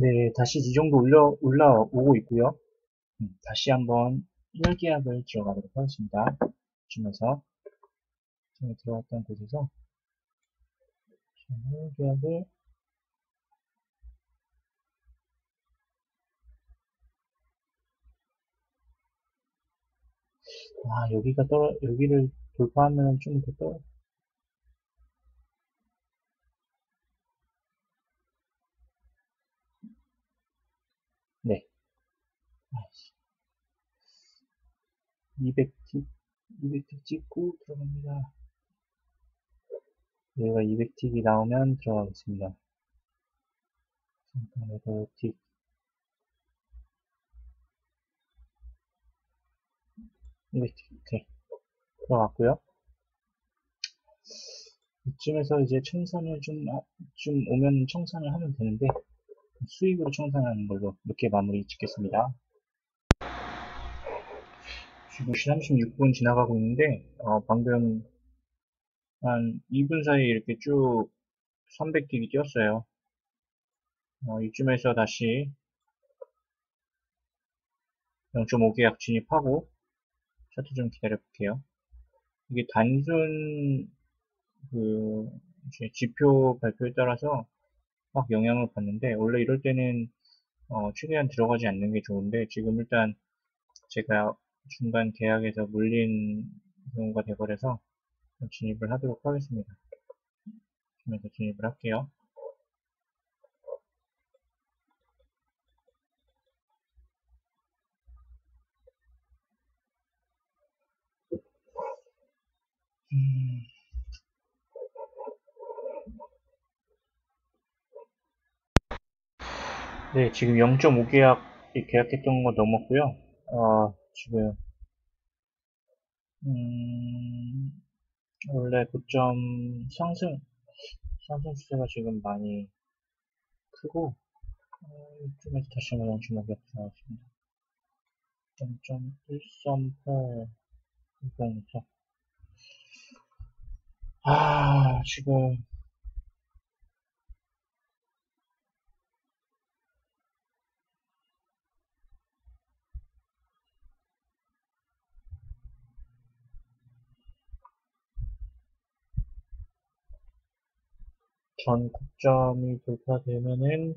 네, 다시 이 정도 올려, 올라오고 있고요. 음, 다시 한번 1계약을 들어가도록 하겠습니다. 주면서 전에 들어갔던 곳에서 1계약을 아, 여기가 떨어, 여기를 돌파하면 좀 더 떨어, 네. 200틱, 200틱 찍고 들어갑니다. 여기가 200틱이 나오면 들어가겠습니다. 잠깐, 여기서 틱. 이렇게, 이렇게 들어갔고요. 이쯤에서 이제 청산을 좀, 아, 좀 오면 청산을 하면 되는데, 수익으로 청산하는 걸로 이렇게 마무리 짓겠습니다. 지금 36분 지나가고 있는데, 어, 방금 한 2분 사이에 이렇게 쭉 300틱이 뛰었어요. 어, 이쯤에서 다시 0.5계약 진입하고, 차트 좀 기다려 볼게요. 이게 단순, 그, 지표 발표에 따라서 막 영향을 받는데 원래 이럴 때는 어, 최대한 들어가지 않는 게 좋은데 지금 일단 제가 중간 계약에서 물린 경우가 돼버려서 진입을 하도록 하겠습니다. 그러면서 진입을 할게요. 음... 네, 지금 0.5계약 계약했던 거 넘었고요. 어, 지금 음, 원래 고점 상승 상승 추세가 지금 많이 크고 어, 이쪽에서 다시 한번 0.5계약 나왔습니다. 0.138 이거니까 아 지금 전 고점이 돌파되면은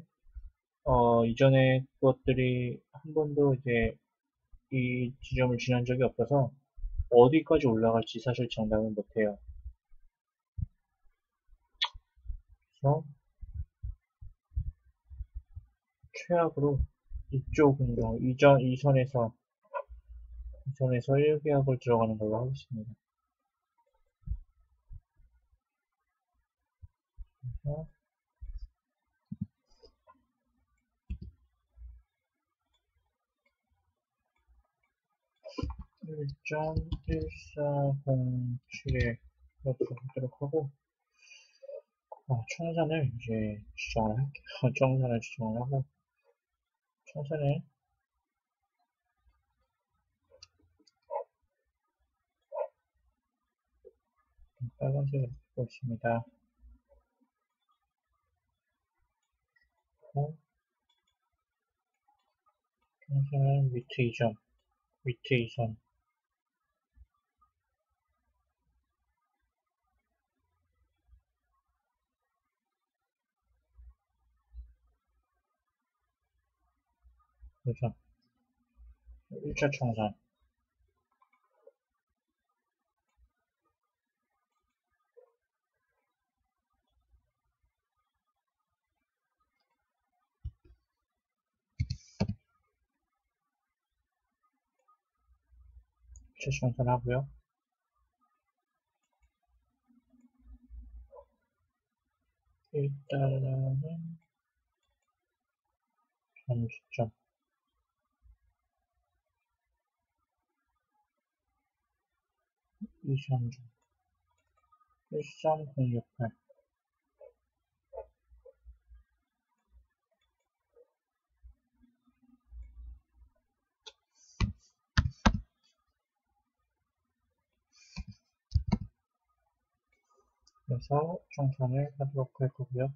어, 이전에 것들이 한 번도 이제 이 지점을 지난 적이 없어서 어디까지 올라갈지 사실 장담은 못해요. 그래서 최악으로 이쪽 운동, 이전, 이 선에서 이 선에서 1계약을 들어가는 걸로 하겠습니다. 그래서 1.1407에 이렇게 하도록 하고 어, 청산을 이제 지정을 할게요. 청산을 지정을 하고 청산을 빨간색으로 바고 있습니다. 청산은 위트 이전, 위트 이선 그죠? 1차 청산 최충선 하고요. 일단은 전주점 이현주 13068 그래서 정산을 하도록 할 거고요.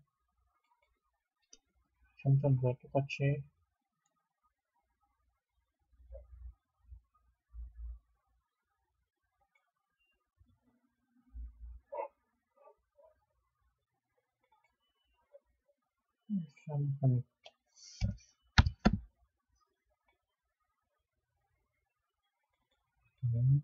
3점도 똑같이 한 음.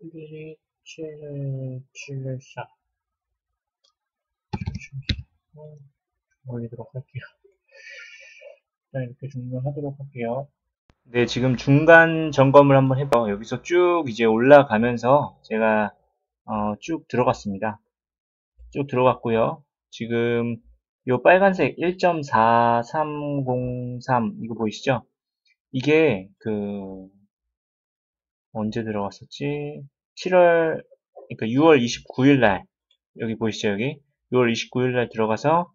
일일이 7, 7, 4 올리도록 할게요. 일단 이렇게 종료하도록 할게요. 네, 지금 중간 점검을 한번 해봐. 여기서 쭉 이제 올라가면서 제가 어, 쭉 들어갔습니다. 쭉 들어갔고요. 지금 요 빨간색 1.4303 이거 보이시죠? 이게 그 언제 들어갔었지? 7월 그러니까 6월 29일 날 여기 보이시죠 여기 6월 29일 날 들어가서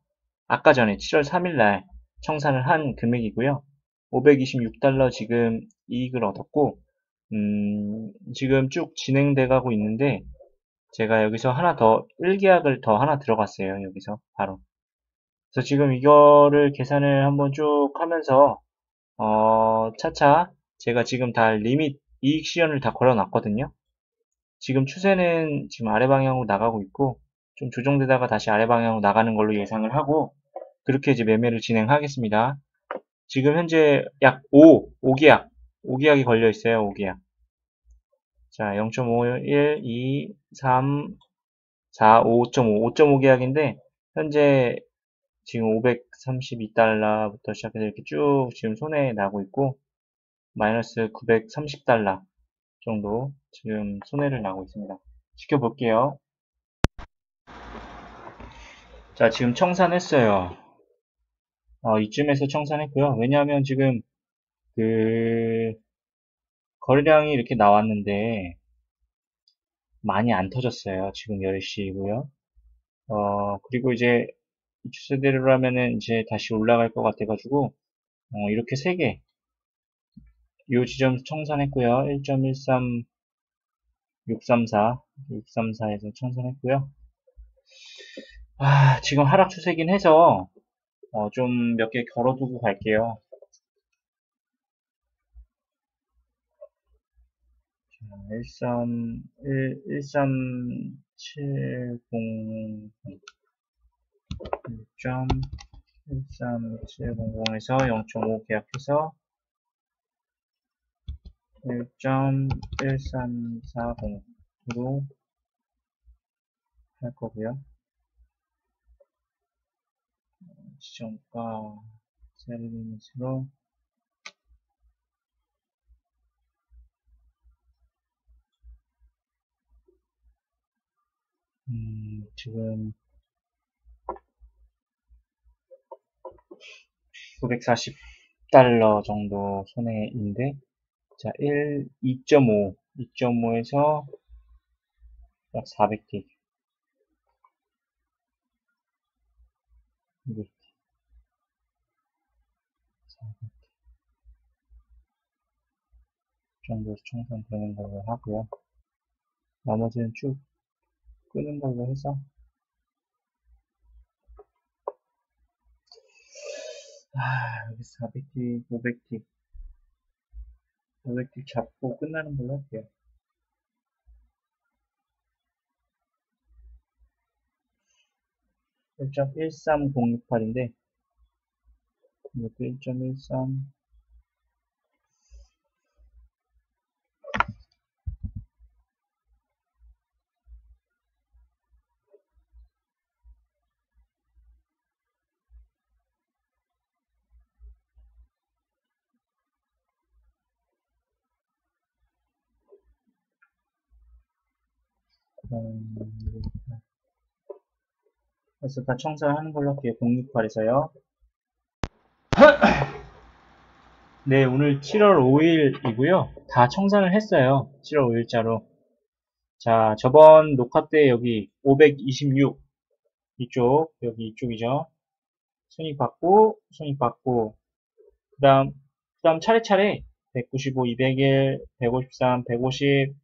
아까 전에 7월 3일 날 청산을 한 금액이고요. 526달러 지금 이익을 얻었고 음, 지금 쭉 진행돼 가고 있는데 제가 여기서 하나 더 1계약을 더 하나 들어갔어요. 여기서 바로 그래서 지금 이거를 계산을 한번 쭉 하면서 어, 차차 제가 지금 다 리밋 이익 시연을 다 걸어 놨거든요. 지금 추세는 지금 아래 방향으로 나가고 있고 좀 조정되다가 다시 아래 방향으로 나가는 걸로 예상을 하고 그렇게 이제 매매를 진행하겠습니다. 지금 현재 약 5, 5계약, 5계약이 걸려 있어요. 5계약. 자, 0.5, 1, 2, 3, 4, 5.5, 5.5 계약인데 현재 지금 532달러부터 시작해서 이렇게 쭉 지금 손에 나고 있고 마이너스 930달러 정도 지금 손해를 나고 있습니다. 지켜볼게요. 자, 지금 청산했어요. 어, 이쯤에서 청산했고요. 왜냐하면 지금 그 거래량이 이렇게 나왔는데 많이 안 터졌어요. 지금 10시이고요. 어, 그리고 이제 이 추세대로라면은 이제 다시 올라갈 것 같아가지고 어, 이렇게 3개 이 지점 청산했고요. 1.13 634 634에서 청산했고요. 아, 지금 하락 추세긴 해서 어, 좀 몇 개 걸어두고 갈게요. 자, 13, 1, 1370 1.13700에서 0.5 계약해서 1.1340으로 할 거고요. 지정가 셀리밋으로 음, 지금 940달러 정도 손해인데 자, 1, 2.5, 2.5에서 약 400D. 200D. 400D. 정도에서 청산되는 걸로 하고요. 나머지는 쭉 끄는 걸로 해서 아, 여기 400D, 500D 500D 잡고 끝나는 걸로 할게요. 일점 13068인데 이것도 1.13 그래서 다 청산하는 걸로 할게요. 068에서요. 네, 오늘 7월 5일이고요. 다 청산을 했어요. 7월 5일자로. 자, 저번 녹화 때 여기 526 이쪽, 여기 이쪽이죠. 손익 받고, 손익 받고, 그 다음, 그 다음 차례차례 195, 201, 153, 150,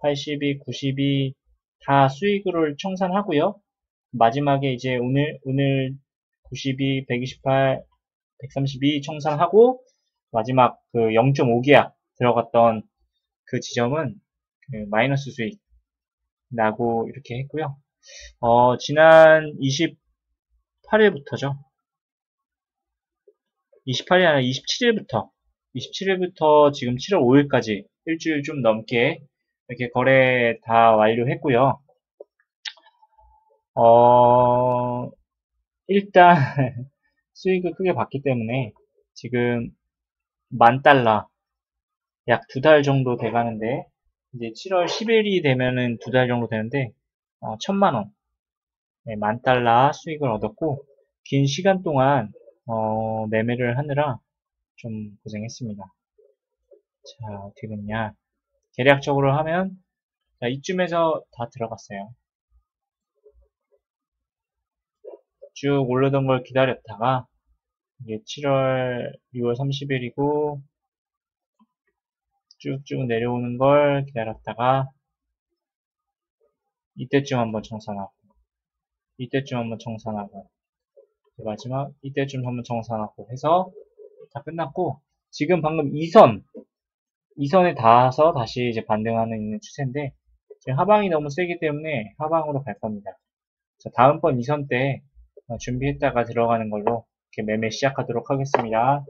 82, 92, 다 수익을 청산하고요. 마지막에 이제 오늘, 오늘 92, 128, 132 청산하고, 마지막 그 0.5계약 들어갔던 그 지점은 그 마이너스 수익 나고 이렇게 했고요. 어, 지난 28일부터죠. 28일이 아니라 27일부터 27일부터 지금 7월 5일까지 일주일 좀 넘게 이렇게 거래 다 완료했고요. 어, 일단 수익을 크게 봤기 때문에 지금 만 달러 약 두 달 정도 돼 가는데 이제 7월 10일이 되면은 두 달 정도 되는데 어, 천만 원, 네, 만 달러 수익을 얻었고 긴 시간 동안 어, 매매를 하느라 좀 고생했습니다. 자 어떻게 됐냐? 대략적으로 하면 자, 이쯤에서 다 들어갔어요. 쭉 올르던 걸 기다렸다가 이게 7월 6월 30일이고 쭉쭉 내려오는 걸 기다렸다가 이때쯤 한번 정산하고 이때쯤 한번 정산하고 마지막 이때쯤 한번 정산하고 해서 다 끝났고 지금 방금 2선 2선에 닿아서 다시 이제 반등하는 있는 추세인데 지금 하방이 너무 세기 때문에 하방으로 갈 겁니다. 자, 다음번 2선 때 준비했다가 들어가는 걸로 이렇게 매매 시작하도록 하겠습니다.